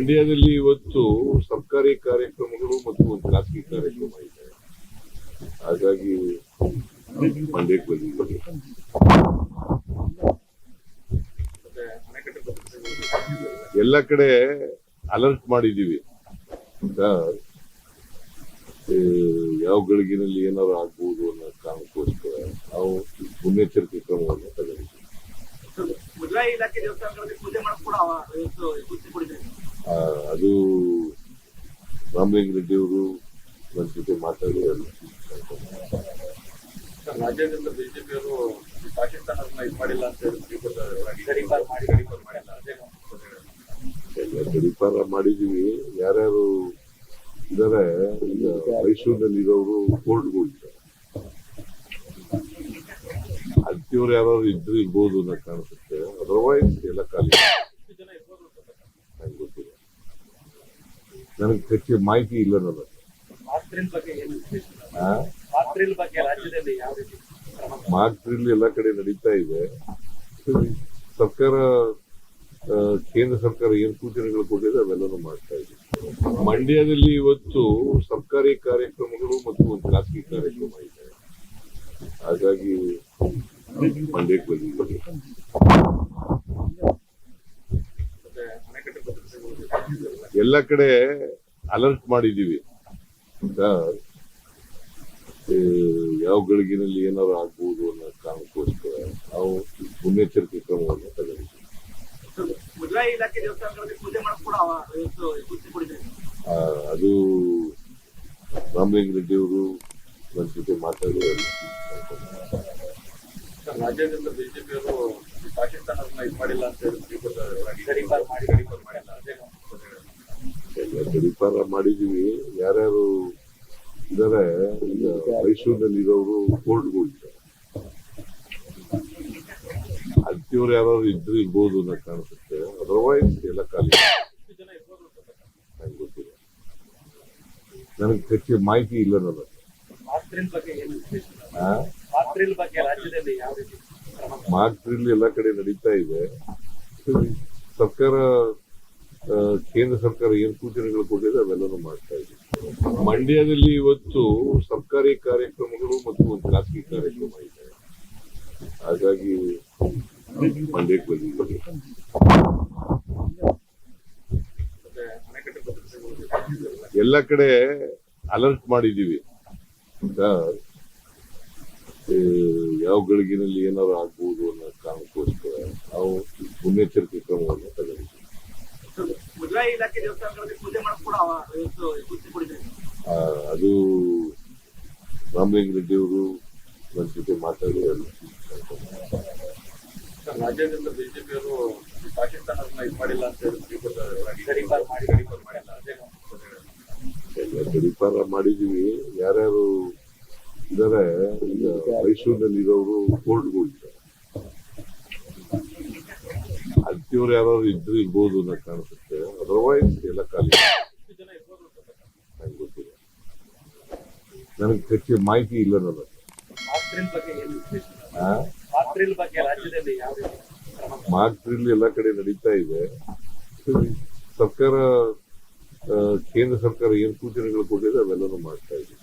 ಮಂಡ್ಯದಲ್ಲಿ ಇವತ್ತು ಸರ್ಕಾರಿ ಕಾರ್ಯಕ್ರಮಗಳು ಮತ್ತು ಒಂದು ಖಾಸಗಿ ಕಾರ್ಯಕ್ರಮ ಇದೆ. ಹಾಗಾಗಿ ಮಂಡ್ಯಕ್ಕೆ ಬಂದಿದ್ದೀವಿ. ಎಲ್ಲ ಕಡೆ ಅಲರ್ಟ್ ಏ, ಯಾವ ಗಳಿಗೆನಲ್ಲಿ ಏನಾದ್ರು ಆಗ್ಬಹುದು ಅನ್ನೋ ಕಾರಣಕ್ಕೋಸ್ಕರ ನಾವು ಮುನ್ನೆಚ್ಚರಿಕೆ ಕ್ರಮವನ್ನು ತಗೊಂಡಿದ್ದೀವಿ. ಇಲಾಖೆ ದೇವಸ್ಥಾನಗಳಲ್ಲಿ ಪೂಜೆ ಕೂಡ ಅದು ರಾಮಲಿಂಗ ರೆಡ್ಡಿ ಅವರು ನನ್ನ ಜೊತೆ ಮಾತಾಡಿ ಅದು ಗಡಿಪಾರ ಬಿಜೆಪಿಯವರು ಪಾಕಿಸ್ತಾನ ಇದು ಮಾಡಿಲ್ಲ ಅಂತ ಹೇಳಿ ಗಡೀಪಾರ್ ಮಾಡಿದೀವಿ ಯಾರ್ಯಾರು ಇದಾರೆ ಈಗ ಮೈಸೂರಿನಲ್ಲಿ ಇರೋರು ಕೋರ್ಟ್ಗಳಿದ್ದಾರೆ ಅಂತಿವ್ರು ಯಾರು ಇದ್ರು ಇರ್ಬೋದು ಅನ್ನೋ ಕಾಣಿಸುತ್ತೆ ಅದರ್ವೈಸ್ ಎಲ್ಲ ಖಾಲಿ ಎಷ್ಟು ಜನ ಇರ್ಬೋದು ಅಂತ ನಂಗೆ ಗೊತ್ತಿಲ್ಲ ನನಗೆ ಹೆಚ್ಚು ಮಾಹಿತಿ ಇಲ್ಲ ನನಗೆ ಕ್ರಮ ಎಲ್ಲ ಕಡೆ ನಡೀತಾ ಇದೆ. ಸರ್ಕಾರ ಕೇಂದ್ರ ಸರ್ಕಾರ ಏನು ಸೂಚನೆಗಳು ಕೊಟ್ಟಿದೆ ಅವೆಲ್ಲನೂ ಮಾಡ್ತಾ ಇದೆ. ಮಂಡ್ಯದಲ್ಲಿ ಇವತ್ತು ಸರ್ಕಾರಿ ಕಾರ್ಯಕ್ರಮಗಳು ಮತ್ತು ಒಂದು ಖಾಸಗಿ ಕಾರ್ಯಕ್ರಮ ಇದೆ. ಹಾಗಾಗಿ ಮಂಡ್ಯಕ್ಕೆ ಬಂದಿದ್ದೀವಿ. ಎಲ್ಲ ಕಡೆ ಅಲರ್ಟ್ ಮಾಡಿದೀವಿ ಯಾವ ಗಳಿಗೆನಲ್ಲಿ ಏನಾದ್ರು ಆಗ್ಬಹುದು ಅನ್ನೋ ಕಾರಣಕ್ಕೋಸ್ಕರ ನಾವು ಮುನ್ನೆಚ್ಚರಿಕೆ ಕ್ರಮವನ್ನು ತಗೊಂಡಿದ್ದೀವಿ. ಅದು ರಾಮಲಿಂಗ ರೆಡ್ಡಿ ಅವರು ನನ್ನ ಜೊತೆ ಮಾತಾಡಿ ಬಿಜೆಪಿ ಬಿಜೆಪಿಯವರು ಪಾಕಿಸ್ತಾನ ಇದು ಮಾಡಿಲ್ಲ ಅಂತ ಹೇಳಿ ಗಡಿಪಾರ್ ಮಾಡಿ ಗಡಿಪಾರ್ ಮಾಡಿಲ್ಲ ಅದೇ ಗಡೀಪಾರ ಮಾಡಿದೀವಿ ಯಾರ್ಯಾರು ಇದಾರೆ ಈಗ ಮೈಸೂರಿನಲ್ಲಿ ಇರೋರು ಕೋರ್ಟ್ಗಳಿದ್ದಾರೆ ಅಂತಿವ್ರು ಯಾರು ಇದ್ರು ಇರ್ಬೋದು ಅನ್ನೋ ಕಾಣಿಸುತ್ತೆ. ಅದರ್ವೈಸ್ ಎಲ್ಲ ಖಾಲಿ. ಗೊತ್ತಿಲ್ಲ. ನನಗೆ ಹೆಚ್ಚು ಮಾಹಿತಿ ಇಲ್ಲ ನನ್ನ ಮಾರ್ಕ್ ಡ್ರಿಲ್ ಎಲ್ಲ ಕಡೆ ನಡೀತಾ ಇದೆ. ಸರ್ಕಾರ ಕೇಂದ್ರ ಸರ್ಕಾರ ಏನು ಸೂಚನೆಗಳು ಕೊಟ್ಟಿದೆ ಅವೆಲ್ಲನೂ ಮಾಡ್ತಾ ಇದೆ. ಮಂಡ್ಯದಲ್ಲಿ ಇವತ್ತು ಸರ್ಕಾರಿ ಕಾರ್ಯಕ್ರಮಗಳು ಮತ್ತು ಒಂದು ಖಾಸಗಿ ಕಾರ್ಯಕ್ರಮ ಇದೆ. ಹಾಗಾಗಿ ಮಂಡ್ಯಕ್ಕೆ ಬಂದಿದ್ದೀವಿ. ಎಲ್ಲ ಕಡೆ ಅಲರ್ಟ್ ಏ, ಯಾವ ಗಳಿಗೆನಲ್ಲಿ ಏನಾದ್ರು ಆಗ್ಬೋದು ಅನ್ನೋ ಕಾರಣಕ್ಕೋಸ್ಕರ ನಾವು ಮುನ್ನೆಚ್ಚರಿಕೆ ಕ್ರಮವನ್ನು ತಗೊಂಡಿದ್ದೀವಿ. ಮುಜರಾಯಿ ಇಲಾಖೆ ದೇವಸ್ಥಾನಗಳಲ್ಲಿ ಪೂಜೆ ಮಾಡಕ್ ಕೂಡ ಅದು ರಾಮಲಿಂಗ ರೆಡ್ಡಿ ಅವರು ನನ್ನ ಜೊತೆ ಮಾತಾಡಿ ಬಿಜೆಪಿಯವರು ಪಾಕಿಸ್ತಾನ ಇದು ಮಾಡಿಲ್ಲ ಅಂತ ಹೇಳಿ ಗಡೀಪಾರ್ ಮಾಡಿ ಗಡೀಪಾರ್ ಮಾಡಿಲ್ಲ. ಅದೇ ಎಲ್ಲ ಗಡೀಪಾರ ಮಾಡಿದೀವಿ. ಯಾರ್ಯಾರು ಇದಾರೆ ಈಗ ಮೈಸೂರಿನಲ್ಲಿ ಇರೋರು ಕೋರ್ಟ್ಗಳಿದ್ದಾರೆ ಅಂತಿವ್ರು ಯಾರು ಇದ್ರು ಇರ್ಬೋದು ಅನ್ನೋ ಕಾಣಿಸುತ್ತೆ ಅದರ್ವೈಸ್ ಎಲ್ಲ ಖಾಲಿ. ನಂಗೆ ಗೊತ್ತಿಲ್ಲ. ನನಗೆ ಹೆಚ್ಚು ಮಾಹಿತಿ ಇಲ್ಲ ರೀತಿ ಮಾರ್ಕ್ ಡ್ರಿಲ್ ಎಲ್ಲ ಕಡೆ ನಡೀತಾ ಇದೆ. ಸರ್ಕಾರ ಕೇಂದ್ರ ಸರ್ಕಾರ ಏನ್ ಸೂಚನೆಗಳು ಕೊಟ್ಟಿದೆ ಅವೆಲ್ಲನೂ ಮಾಡ್ತಾ ಇದೆ.